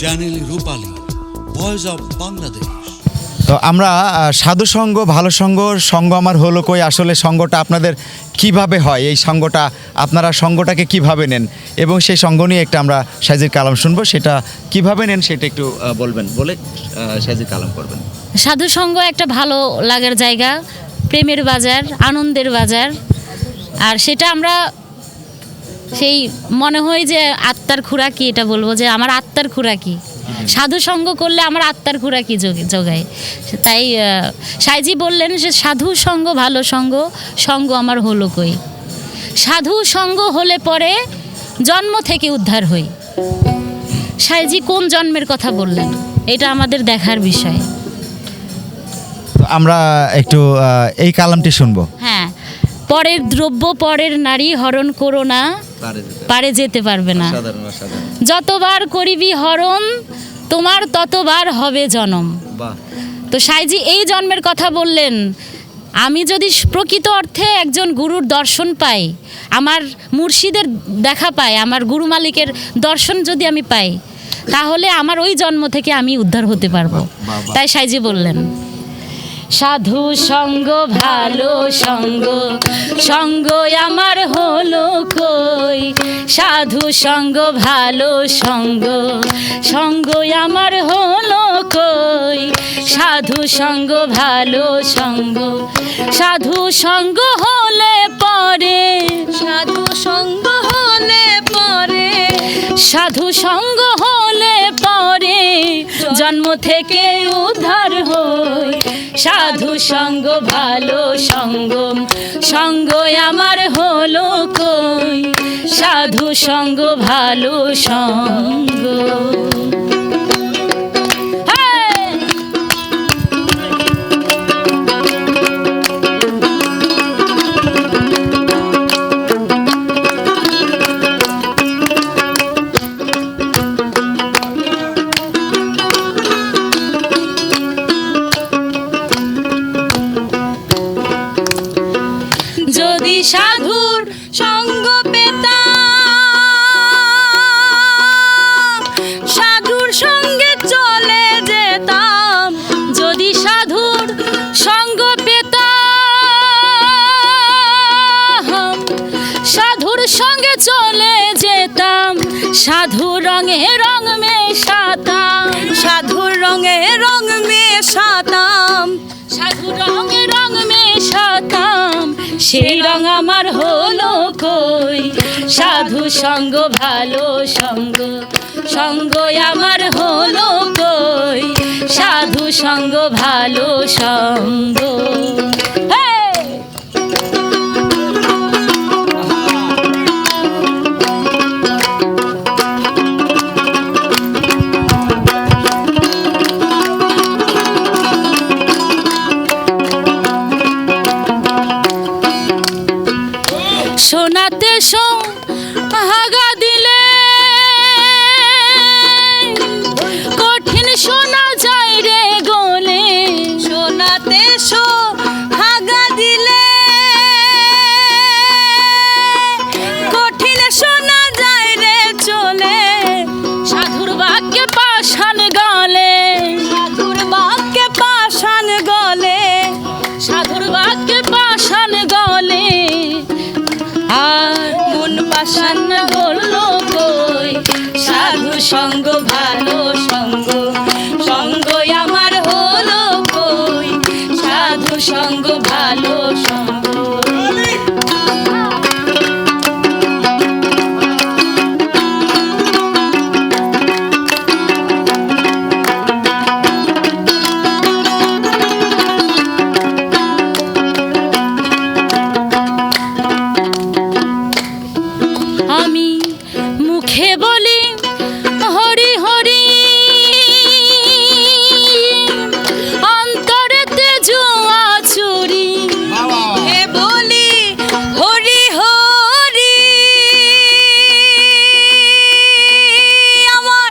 Channel Rupali voice of Bangladesh তো আমরা সাধু সঙ্গ ভালো সঙ্গ সঙ্গ আমার হলো কই আসলে সঙ্গটা আপনাদের কীভাবে হয়? এই সঙ্গটা আপনারা সঙ্গটাকে কীভাবে নেন? এবং সেই সঙ্গ নিয়ে একটা আমরা সাইজের কালাম শুনব সেটা কীভাবে নেন সেটা একটু বলবেন বলে সাইজের কালাম করবেন। সাধু সঙ্গ একটা ভালো লাগার জায়গা প্রেমের বাজার আনন্দের বাজার আর সেটা আমরা সেই মনে হয় যে আত্মার খুরাকি এটা বলব যে আমার আত্মার খুরা খুরাকি সাধু সঙ্গ করলে আমার আত্মার খুরাকি যোগ- যোগায় তাই সাইজি বললেন যে সাধু সঙ্গ ভালো সঙ্গ সঙ্গ আমার হলো কই? সাধু সঙ্গ হলে পরে জন্ম থেকে উদ্ধার হই। সাইজি কোন জন্মের কথা বললেন? এটা আমাদের দেখার বিষয়। আমরা একটু এই কালামটি শুনব। হ্যাঁ পরের দ্রব্য পরের নারী হরণ করো না পারে যেতে পারবে না। যতবার করিবি হরণ তোমার ততবার হবে জনম। তো সাইজি এই জন্মের কথা বললেন আমি যদি প্রকৃত অর্থে একজন গুরুর দর্শন পাই আমার মুর্শিদের দেখা পাই আমার গুরু মালিকের দর্শন যদি আমি পাই তাহলে আমার ওই জন্ম থেকে আমি উদ্ধার হতে পারব। তাই সাইজি বললেন। সাধু সঙ্গ, ভালো সঙ্গ সঙ্গ আমার হলো কই? সাধু সঙ্গ, ভালো সঙ্গ সঙ্গ আমার হলো কই? সাধু সঙ্গ, ভালো সঙ্গ, সাধু সঙ্গ হলে পরে, সাধু সঙ্গ হলে পরে, সাধু সঙ্গ হলে জন্ম থেকে উদ্ধার হই। সাধু সঙ্গ, ভালো সঙ্গম। সঙ্গ আমার হলো কই? সাধু সঙ্গ, ভালো সঙ্গ। যদি সেই রং আমার হলো কই? সাধু সঙ্গ, ভালো সঙ্গ। সঙ্গ আমার হলো কই? সাধু সঙ্গ, ভালো সঙ্গ। Hey! শোনাতে শো হাগা দিলে পাষাণ বলল কই সাধু সঙ্গ মুখে বলি হরি হরি। অন্তরেতে জুয়া চুরি হে বলি হরি হরি। আমার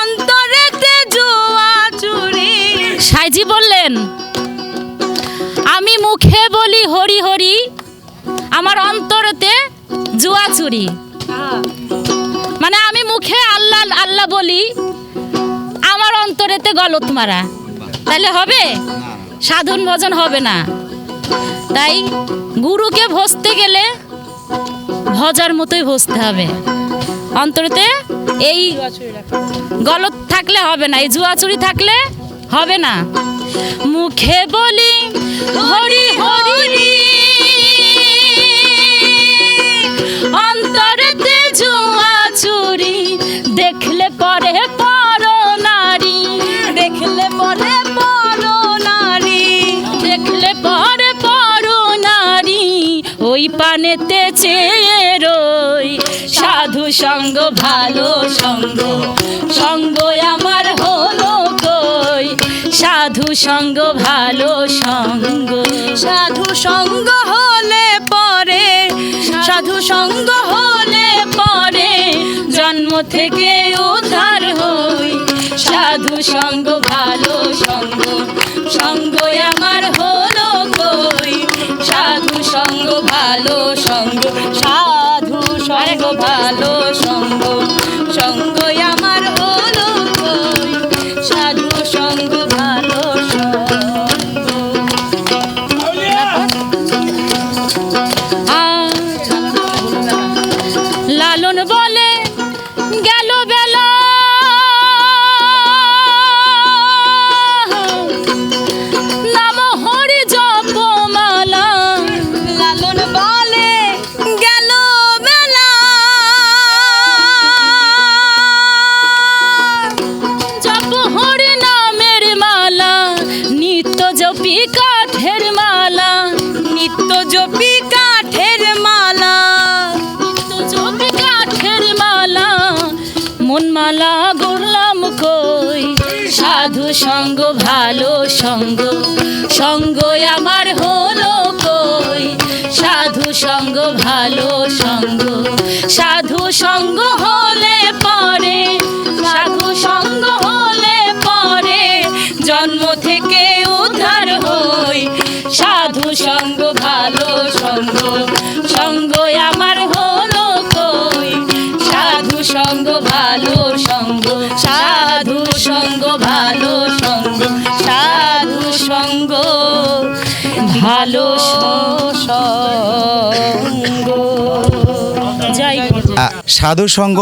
অন্তরেতে জোয়া চুরি সাইজি বললেন আমি মুখে বলি হরি হরি আমার অন্তরেতে জুয়া চুরি আল্লাহ আল্লাহ বলি, আমার অন্তরেতে গলত মারা। তাহলে হবে? সাধন ভজন হবে না। তাই গুরুকে ভসতে গেলে ভজার মতোই ভসতে হবে। অন্তরেতে এই গলত থাকলে হবে না, এই জুয়াচুরি থাকলে হবে না। মুখে বলি, হরি হরি, অন্তরেতে জুয়া পানেতে চেয়ে রই সাধু সঙ্গ, ভালো সঙ্গ সঙ্গ আমার হলো কই? সাধু সঙ্গ, ভালো সঙ্গ। সাধু সঙ্গ হলে পরে, সাধু সঙ্গ হলে পরে জন্ম থেকে উদ্ধার হই। সাধু সঙ্গ, ভালো সঙ্গ সঙ্গ আমার হলো কই? সাধু সঙ্গ ভালো সঙ্গ সাধু সঙ্গ ভালো সঙ্গ সঙ্গ আমার হলো সাধু সঙ্গ সঙ্গ ভালো সঙ্গ সঙ্গ আমার হলো ভালো সাধু সঙ্গ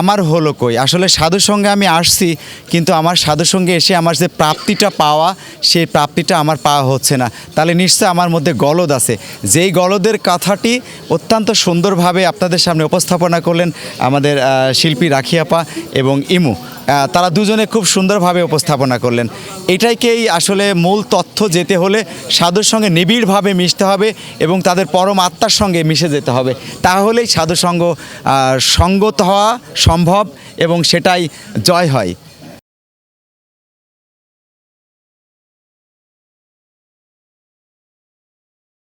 আমার হলো কই? আসলে সাধু সঙ্গে আমি আসছি, কিন্তু আমার সাধু সঙ্গে এসে আমার যে প্রাপ্তিটা পাওয়া, সেই প্রাপ্তিটা আমার পাওয়া হচ্ছে না। তাহলে নিশ্চয় আমার মধ্যে গলদ আছে। যেই গলদের কথাটি অত্যন্ত সুন্দরভাবে আপনাদের সামনে উপস্থাপনা করলেন আমাদের শিল্পী রাখিয়াপা এবং ইমু। তারা দুজনে খুব সুন্দরভাবে উপস্থাপনা করলেন। এটাইকেই আসলে মূল তথ্য যেতে হলে সাধুর সঙ্গে নিবিড়ভাবে মিশতে হবে এবং তাদের পরম আত্মার সঙ্গে মিশে যেতে হবে। তাহলেই সাধুসঙ্গ সঙ্গত হওয়া সম্ভব এবং সেটাই জয় হয়।